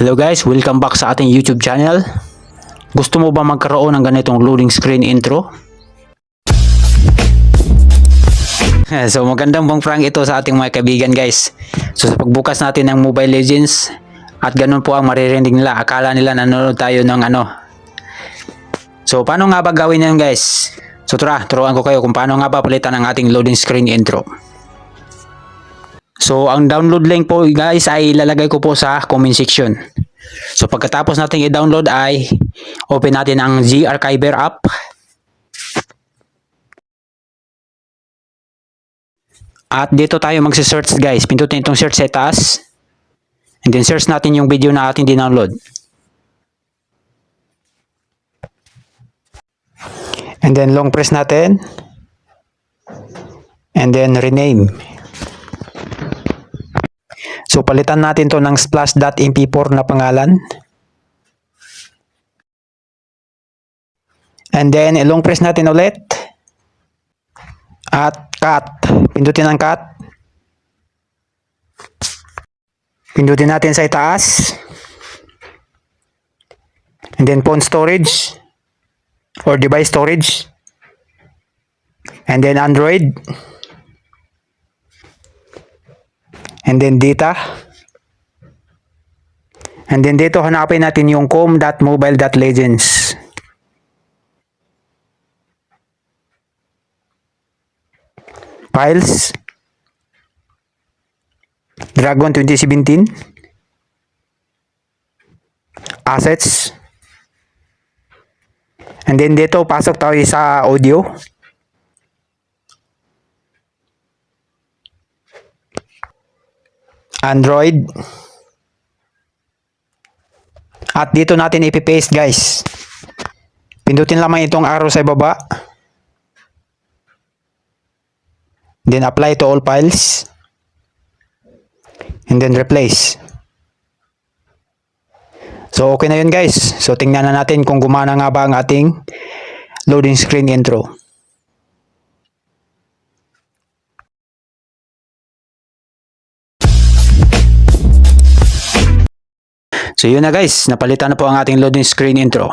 Hello guys, welcome back sa ating YouTube channel. Gusto mo ba magkaroon ng ganitong loading screen intro? so magandang bang prank ito sa ating mga kaibigan guys. So sa pagbukas natin ng Mobile Legends at ganun po ang maririnig nila. Akala nila nanonood tayo ng ano. So paano nga ba gawin yan guys? So tara, turuan ko kayo kung paano nga ba palitan ang ating loading screen intro. So, ang download link po guys ay ilalagay ko po sa comment section. So, pagkatapos natin i-download ay open natin ang G-Archiver app. At dito tayo magsi-search guys. Pindutin itong search sa taas. And then search natin yung video na ating dinownload. And then long press natin. And then rename. So palitan natin to ng splash.mp4 na pangalan. And then ilong press natin ulit. At cut. Pindutin ang cut. Pindutin natin sa itaas. And then phone storage or device storage. And then Android. And then data. And then dito hanapin natin yung com.mobile.legends. Files. Dragon 2017. Assets. And then dito pasok tayo sa audio. Android. At dito natin ipipaste guys. Pindutin lamang itong arrow sa baba. Then apply to all files. And then replace. So okay na yun guys. So tingnan na natin kung gumana nga ba ang ating loading screen intro. So yun na guys, napalitan na po ang ating loading screen intro.